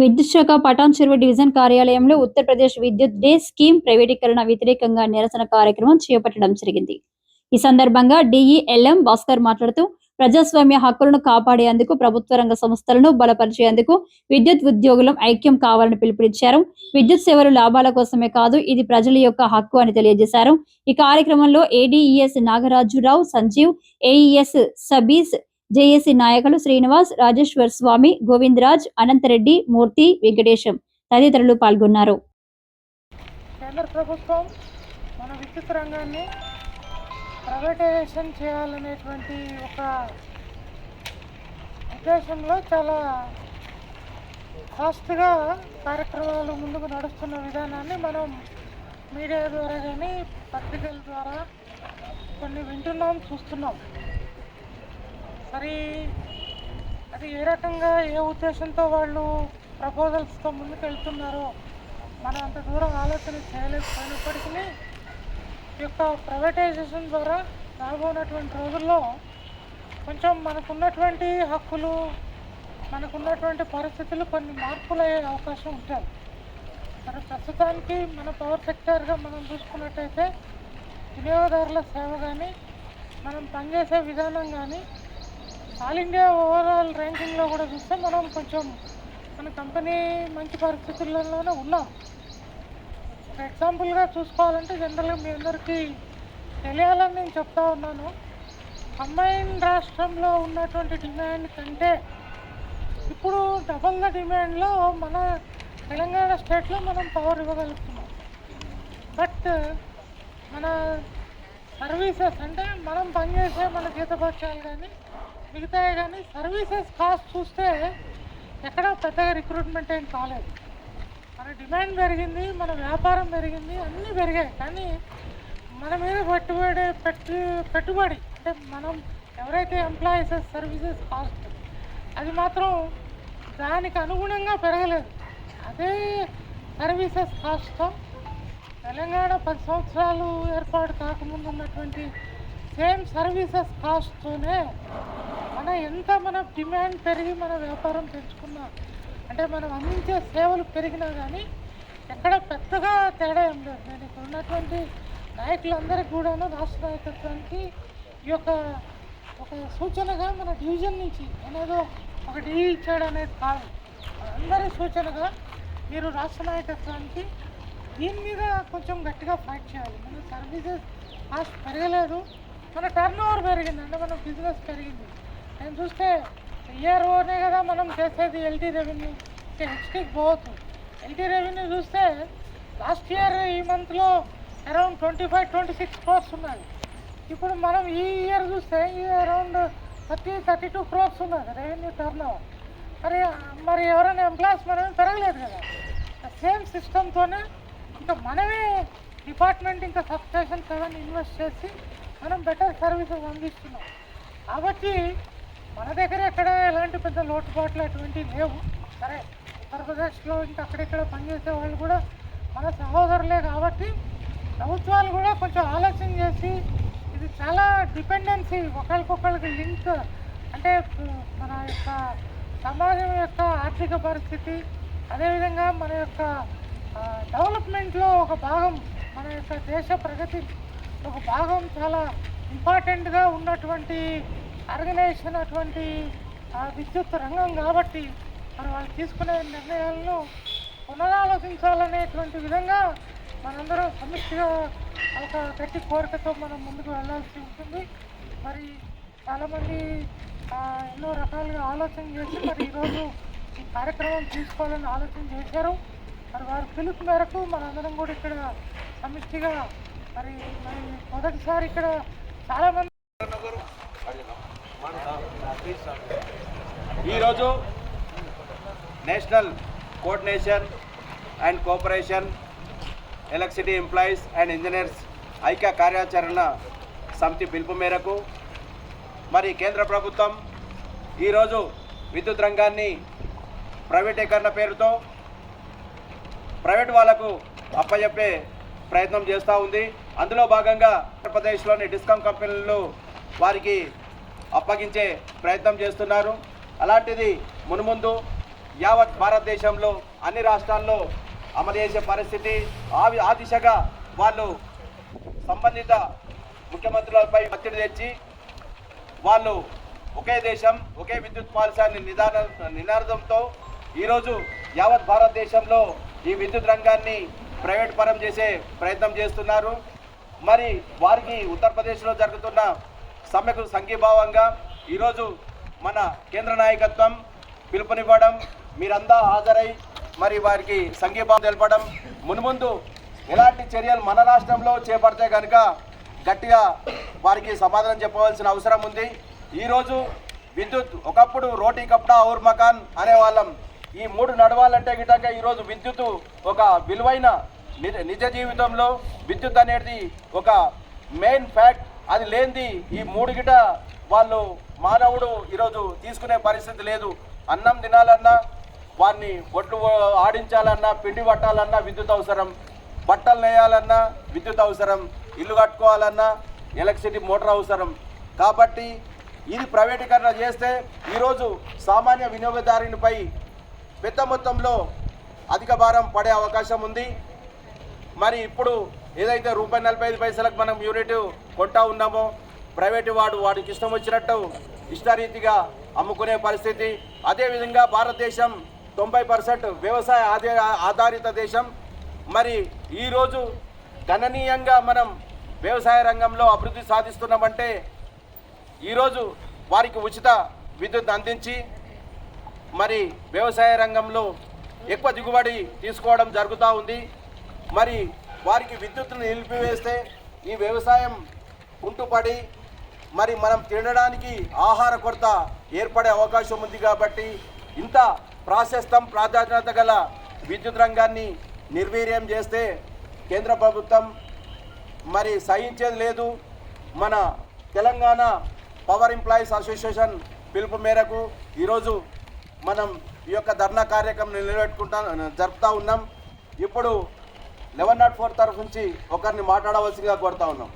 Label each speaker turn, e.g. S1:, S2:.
S1: విద్యుత్ శాఖ పటాన్ చెరువు డివిజన్ కార్యాలయంలో ఉత్తరప్రదేశ్ విద్యుత్ డే స్కీమ్ ప్రైవేటీకరణ వ్యతిరేకంగా నిరసన కార్యక్రమం చేపట్టడం జరిగింది. ఈ సందర్భంగా డిఈఎల్ఎం భాస్కర్ మాట్లాడుతూ ప్రజాస్వామ్య హక్కులను కాపాడేందుకు ప్రభుత్వ రంగ సంస్థలను బలపరిచేందుకు విద్యుత్ ఉద్యోగులం ఐక్యం కావాలని పిలుపునిచ్చారు. విద్యుత్ సేవలు లాభాల కోసమే కాదు ఇది ప్రజల యొక్క హక్కు అని తెలియజేశారు. ఈ కార్యక్రమంలో ఏడీఈఎస్ నాగరాజురావు సంజీవ్ ఏఈఎస్ సబీస్ జేఏసీ నాయకులు శ్రీనివాస్ రాజేశ్వర్ స్వామి గోవిందరాజ్ అనంతరెడ్డి మూర్తి వెంకటేశం తదితరులు పాల్గొన్నారు.
S2: కేంద్ర ప్రభుత్వం మన విద్యుత్ రంగాన్ని ప్రైవేటైజేషన్ చేయాలనేటువంటి ఒక ఉద్దేశంలో చాలా ఫాస్ట్గా కార్యక్రమాలు ముందుకు నడుస్తున్న విధానాన్ని మనం మీడియా ద్వారా కానీ పత్రికల ద్వారా కొన్ని వింటున్నాం చూస్తున్నాం. మరి అది ఏ రకంగా ఏ ఉద్దేశంతో వాళ్ళు ప్రపోజల్స్తో ముందుకు వెళ్తున్నారో మనం అంత దూరం ఆలోచన చేయలేకపోయినప్పటికీ ఈ యొక్క ప్రైవేటైజేషన్ ద్వారా రాబోనటువంటి రోజుల్లో కొంచెం మనకున్నటువంటి హక్కులు మనకున్నటువంటి పరిస్థితులు కొన్ని మార్పులు అయ్యే అవకాశం ఉంటుంది. మరి ప్రస్తుతానికి మన పవర్ సెక్టర్గా మనం చూసుకున్నట్టయితే వినియోగదారుల సేవ కానీ మనం పనిచేసే విధానం కానీ ఆల్ ఇండియా ఓవరాల్ ర్యాంకింగ్లో కూడా చూస్తే మనం కొంచెం మన కంపెనీ మంచి పరిస్థితుల్లోనే ఉన్నాం. ఫర్ ఎగ్జాంపుల్గా చూసుకోవాలంటే జనరల్గా మీ అందరికీ తెలియాలని నేను చెప్తా ఉన్నాను. అమ్మాయిన్ రాష్ట్రంలో ఉన్నటువంటి డిమాండ్ కంటే ఇప్పుడు డబల్ ద డిమాండ్లో మన తెలంగాణ స్టేట్లో మనం పవర్ ఇవ్వగలుగుతున్నాం. బట్ మన సర్వీసెస్ అంటే మనం పనిచేసే మన జీతపక్షాలు కానీ మిగతాయి కానీ సర్వీసెస్ కాస్ట్ చూస్తే ఎక్కడ పెద్దగా రిక్రూట్మెంట్ ఏం కాలేదు. మన డిమాండ్ పెరిగింది మన వ్యాపారం పెరిగింది అన్నీ పెరిగాయి. కానీ మన మీద పెట్టుబడి పెట్టు పెట్టుబడి అంటే మనం ఎవరైతే ఎంప్లాయీస్ సర్వీసెస్ కాస్ట్ అది మాత్రం దానికి అనుగుణంగా పెరగలేదు. అదే సర్వీసెస్ కాస్ట్తో తెలంగాణ పది సంవత్సరాలు ఏర్పాటు కాకముందు ఉన్నటువంటి సేమ్ సర్వీసెస్ కాస్ట్తోనే మన ఎంత మన డిమాండ్ పెరిగి మన వ్యాపారం పెంచుకున్నా అంటే మనం అందించే సేవలు పెరిగినా కానీ ఎక్కడ పెద్దగా తేడా ఏం లేదు. నేను ఇక్కడ ఉన్నటువంటి నాయకులందరికీ కూడాను రాష్ట్ర నాయకత్వానికి ఈ యొక్క ఒక సూచనగా మన డివిజన్ నుంచి అనేదో ఒక డీ ఇచ్చాడు అనేది కాదు. అందరి సూచనగా మీరు రాష్ట్ర నాయకత్వానికి దీని మీద కొంచెం గట్టిగా ఫైట్ చేయాలి. మన సర్వీసెస్ కాస్ట్ పెరగలేదు. మన టర్న్ ఓవర్ పెరిగింది. అంటే మన బిజినెస్ పెరిగింది. నేను చూస్తే ఇయర్ ఓనే కదా మనం చేసేది ఎల్టీ రెవెన్యూ. హెచ్టీకి పోవచ్చు ఎల్టీ రెవెన్యూ చూస్తే లాస్ట్ ఇయర్ ఈ మంత్లో around twenty five twenty six crores ఉన్నది ఇప్పుడు మనం ఈ ఇయర్ చూస్తే ఈ around thirty thirty two crores ఉన్నది రెవెన్యూ టర్న్ ఓవర్ మరి మరి ఎవరైనా ఎంప్లాయీస్ మనమే పెరగలేదు కదా. సేమ్ సిస్టమ్తోనే ఇంకా మనమే డిపార్ట్మెంట్ ఇంకా సబ్స్టేషన్స్ అవన్నీ ఇన్వెస్ట్ చేసి మనం బెటర్ సర్వీసెస్ అందిస్తున్నాం. కాబట్టి మన దగ్గర ఎక్కడ ఎలాంటి పెద్ద లోటుపాట్లు అటువంటివి లేవు. సరే ఉత్తరప్రదేశ్లో ఇంకా అక్కడిక్కడ పనిచేసే వాళ్ళు కూడా మన సహోదరులే కాబట్టి ప్రభుత్వాలు కూడా కొంచెం ఆలోచన చేసి ఇది చాలా డిపెండెన్సీ ఒకరికొకరికి లింక్ అంటే మన యొక్క సమాజం యొక్క ఆర్థిక పరిస్థితి అదేవిధంగా మన యొక్క డెవలప్మెంట్లో ఒక భాగం మన యొక్క దేశ ప్రగతి ఒక భాగం చాలా ఇంపార్టెంట్గా ఉన్నటువంటి ఆర్గనైజేషన్ అటువంటి విద్యుత్ రంగం కాబట్టి మరి వాళ్ళు తీసుకునే నిర్ణయాలను పునరాలోచించాలనేటువంటి విధంగా మనందరం సమిష్టిగా ఒక గట్టి కోరికతో మనం ముందుకు వెళ్ళాల్సి ఉంటుంది. మరి చాలామంది ఎన్నో రకాలుగా ఆలోచన చేసి మరి ఈరోజు ఈ కార్యక్రమం తీసుకోవాలని ఆలోచన చేశారు. మరి వారి పిలుపు మేరకు మనందరం కూడా ఇక్కడ సమిష్టిగా మరి మరి మొదటిసారి ఇక్కడ చాలామంది
S3: ఈరోజు national coordination and cooperation electricity employees and engineers ఐక్య కార్యాచరణ సమితి పిలుపు మేరకు మరి కేంద్ర ప్రభుత్వం ఈరోజు విద్యుత్ రంగాన్ని ప్రైవేటీకరణ పేరుతో ప్రైవేట్ వాళ్ళకు అప్పచెప్పే ప్రయత్నం చేస్తూ ఉంది. అందులో భాగంగా ఆంధ్రప్రదేశ్లోని డిస్కామ్ కంపెనీలు వారికి అప్పగించే ప్రయత్నం చేస్తున్నారు. అలాంటిది మునుముందు యావత్ భారతదేశంలో అన్ని రాష్ట్రాల్లో అమలు చేసే పరిస్థితి ఆ ఆ దిశగా వాళ్ళు సంబంధిత ముఖ్యమంత్రులపై ఒత్తిడి తెచ్చి వాళ్ళు ఒకే దేశం ఒకే విద్యుత్ పాలసాన్ని నిదాన నినాదంతో ఈరోజు యావత్ భారతదేశంలో ఈ విద్యుత్ రంగాన్ని ప్రైవేట్ పరం చేసే ప్రయత్నం చేస్తున్నారు. మరి వారికి ఉత్తరప్రదేశ్లో జరుగుతున్న సమ్మెకు సంఘీభావంగా ఈరోజు మన కేంద్ర నాయకత్వం పిలుపునివ్వడం మీరందా హాజరై మరి వారికి సంఘీభావం తెలపడం మున్ముందు ఎలాంటి చర్యలు మన రాష్ట్రంలో చేపడితే కనుక గట్టిగా వారికి సమాధానం చెప్పవలసిన అవసరం ఉంది. ఈరోజు విద్యుత్ ఒకప్పుడు రోటీ కప్డా ఔర్ మకాన్ అనేవాళ్ళం. ఈ మూడు నడవాలంటే గిటక ఈరోజు విద్యుత్ ఒక విలువైన నిజ నిజ జీవితంలో విద్యుత్ అనేది ఒక మెయిన్ ఫ్యాక్ట్. అది లేనిది ఈ మూడు గిట వాళ్ళు మానవుడు ఈరోజు తీసుకునే పరిస్థితి లేదు. అన్నం తినాలన్నా వారిని ఒడ్లు ఆడించాలన్నా పిండి పట్టాలన్నా విద్యుత్ అవసరం. బట్టలు నేయాలన్నా విద్యుత్ అవసరం. ఇల్లు కట్టుకోవాలన్నా ఎలక్ట్రిసిటీ మోటార్ అవసరం. కాబట్టి ఇది ప్రైవేటీకరణ చేస్తే ఈరోజు సామాన్య వినియోగదారునిపై పెద్ద మొత్తంలో అధిక భారం పడే అవకాశం ఉంది. మరి ఇప్పుడు ఏదైతే రూపాయి నలభై ఐదు పైసలకు మనం యూనిట్ కొంటా ఉన్నామో ప్రైవేటు వాడు వాడికి ఇష్టం వచ్చినట్టు ఇష్టరీతిగా అమ్ముకునే పరిస్థితి. అదేవిధంగా భారతదేశం తొంభై పర్సెంట్ వ్యవసాయ ఆధార ఆధారిత దేశం. మరి ఈరోజు గణనీయంగా మనం వ్యవసాయ రంగంలో అభివృద్ధి సాధిస్తున్నామంటే ఈరోజు వారికి ఉచిత విద్యుత్ అందించి మరి వ్యవసాయ రంగంలో ఎక్కువ దిగుబడి తీసుకోవడం జరుగుతూ ఉంది. మరి వారికి విద్యుత్తును నిలిపివేస్తే ఈ వ్యవసాయం కుంటుపడి మరి మనం తినడానికి ఆహార కొరత ఏర్పడే అవకాశం ఉంది కాబట్టి ఇంత ప్రాశస్తం ప్రాధాన్యత గల విద్యుత్ రంగాన్ని నిర్వీర్యం చేస్తే కేంద్ర ప్రభుత్వం మరి సహించేది లేదు. మన తెలంగాణ పవర్ ఎంప్లాయీస్ అసోసియేషన్ పిలుపు మేరకు ఈరోజు మనం ఈ యొక్క ధర్నా కార్యక్రమం నిలబెట్టుకుంటా జరుపుతూ ఉన్నాం. ఇప్పుడు లెవెన్ నాట్ ఫోర్ తరఫు నుంచి ఒకరిని మాట్లాడవలసిగా కోరుతా ఉన్నాం.